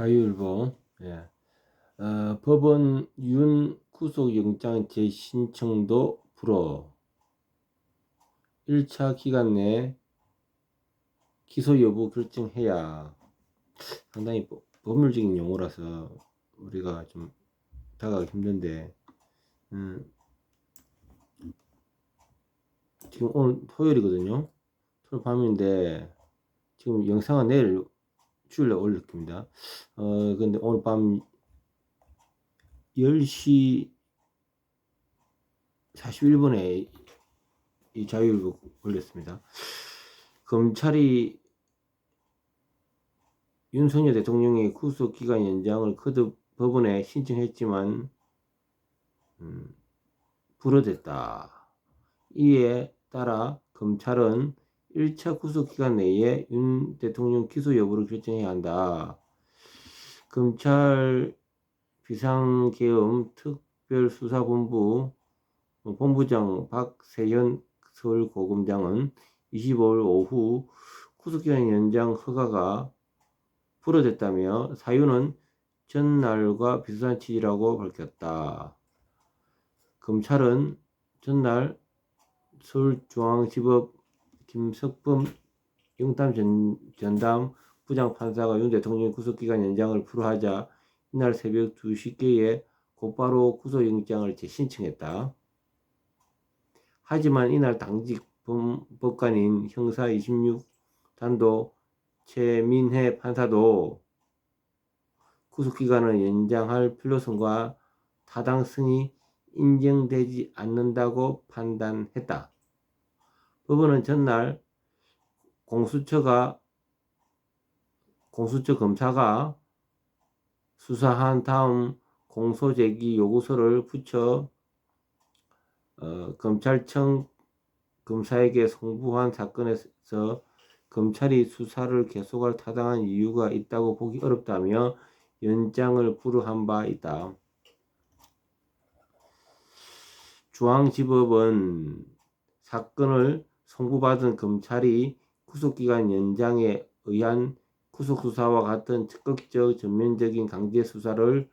자유일보. 예. 어, 법원 윤 구속영장 재신청도 불어 1차 기간 내 기소 여부 결정해야 상당히 법- 법률적인 용어라서 우리가 좀 다가가기 힘든데 음, 지금 오늘 토요일이거든요. 토요일 밤인데 지금 영상은 내일 주일에 올릴 겁니다. 어, 근데 오늘 밤 10시 41분에 이 자유일보 올렸습니다. 검찰이 윤석열 대통령의 구속기간 연장을 거듭 법원에 신청했지만 음, 불어댔다. 이에 따라 검찰은 1차 구속 기간 내에 윤 대통령 기소 여부를 결정해야 한다. 검찰 비상계엄 특별수사본부 본부장 박세현 서울고검장은 25일 오후 구속기간 연장 허가가 불어졌다며 사유는 전날과 비슷한 취지라고 밝혔다. 검찰은 전날 서울중앙지법 김석범 영담 전, 전담 부장판사가 윤 대통령의 구속기간 연장을 불허하자 이날 새벽 2시께에 곧바로 구속영장을 재신청했다. 하지만 이날 당직 법- 법관인 형사 26단도 최민혜 판사도 구속기간을 연장할 필요성과 타당성이 인정되지 않는다고 판단했다. 법원은 전날 공수처가 공수처 검사가 수사한 다음 공소 제기 요구서를 붙여 어, 검찰청 검사에게 송부한 사건에서 검찰이 수사를 계속할 타당한 이유가 있다고 보기 어렵다며 연장을 불허한 바 있다. 중앙지법은 사건을 송부받은 검찰이 구속기간 연장에 의한 구속수사와 같은 적극적 전면적인 강제 수사를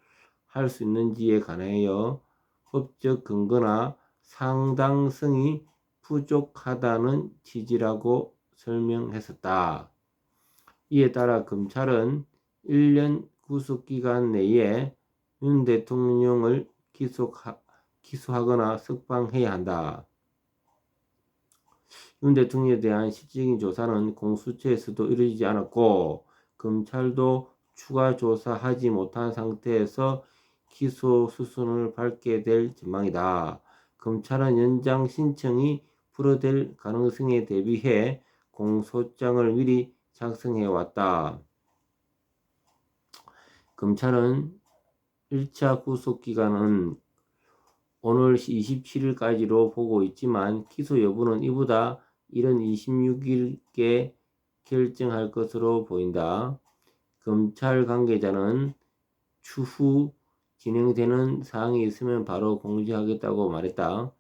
할 수 있는지에 관하여 법적 근거나 상당성이 부족하다는 취지라고 설명했었다. 이에 따라 검찰은 1년 구속기간 내에 윤 대통령을 기소하, 기소하거나 석방해야 한다. 윤 대통령에 대한 실질적인 조사는 공수처에서도 이루어지지 않았고 검찰도 추가 조사하지 못한 상태에서 기소 수순을 밟게 될 전망이다. 검찰은 연장 신청이 불어될 가능성에 대비해 공소장을 미리 작성해 왔다. 검찰은 1차 구속 기간은 오늘 27일까지로 보고 있지만 기소 여부는 이보다 이른 26일께 결정할 것으로 보인다. 검찰 관계자는 추후 진행되는 사항이 있으면 바로 공지하겠다고 말했다.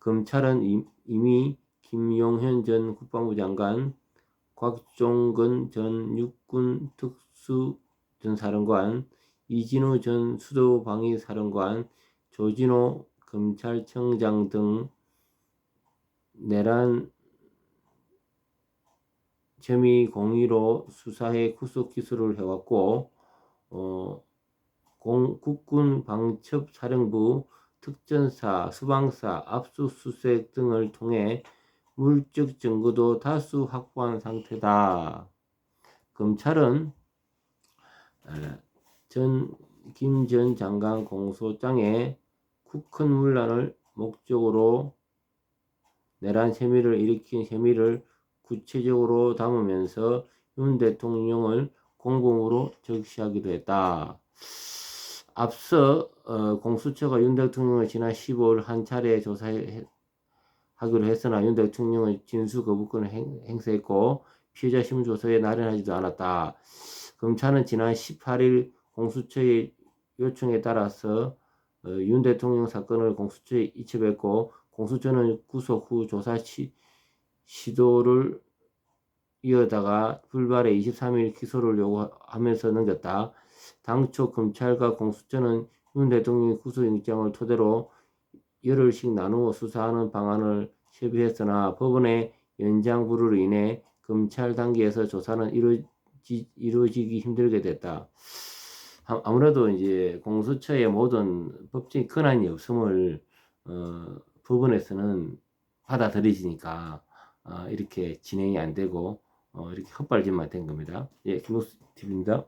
검찰은 이- 이미 김용현 전 국방부 장관, 곽종근 전 육군 특수 전 사령관, 이진우 전 수도방위사령관, 조진호 검찰청장 등 내란 혐의 공의로 수사해 구속 기소를 해왔고 어, 공, 국군 방첩사령부 특전사, 수방사, 압수수색 등을 통해 물적 증거도 다수 확보한 상태다. 검찰은 전 김 전 장관 공소장에 국헌 문란을 목적으로 내란 혐의를 일으킨 혐의를 구체적으로 담으면서 윤 대통령을 공범으로 적시하기도 했다. 앞서 어, 공수처가 윤 대통령을 지난 15일 한 차례 조사하기로 했으나 윤 대통령은 진수 거부권을 행, 행사했고 피해자 신문조서에 나련하지도 않았다. 검찰은 지난 18일 공수처의 요청에 따라서 어, 윤 대통령 사건을 공수처에 이첩했고 공수처는 구속 후 조사 시, 시도를 이어다가 불발에 23일 기소를 요구하면서 넘겼다. 당초 검찰과 공수처는 윤 대통령의 구속영장을 토대로 열흘씩 나누어 수사하는 방안을 협의했으나 법원의 연장 불으로 인해 검찰 단계에서 조사는 이루어지, 이루어지기 힘들게 됐다. 아- 아무래도 이제 공수처의 모든 법적인 권한이 없음을 어, 법원에서는 받아들이지니까 어, 이렇게 진행이 안 되고 어, 이렇게 헛발질만 된 겁니다. 예, 김옥수 TV입니다.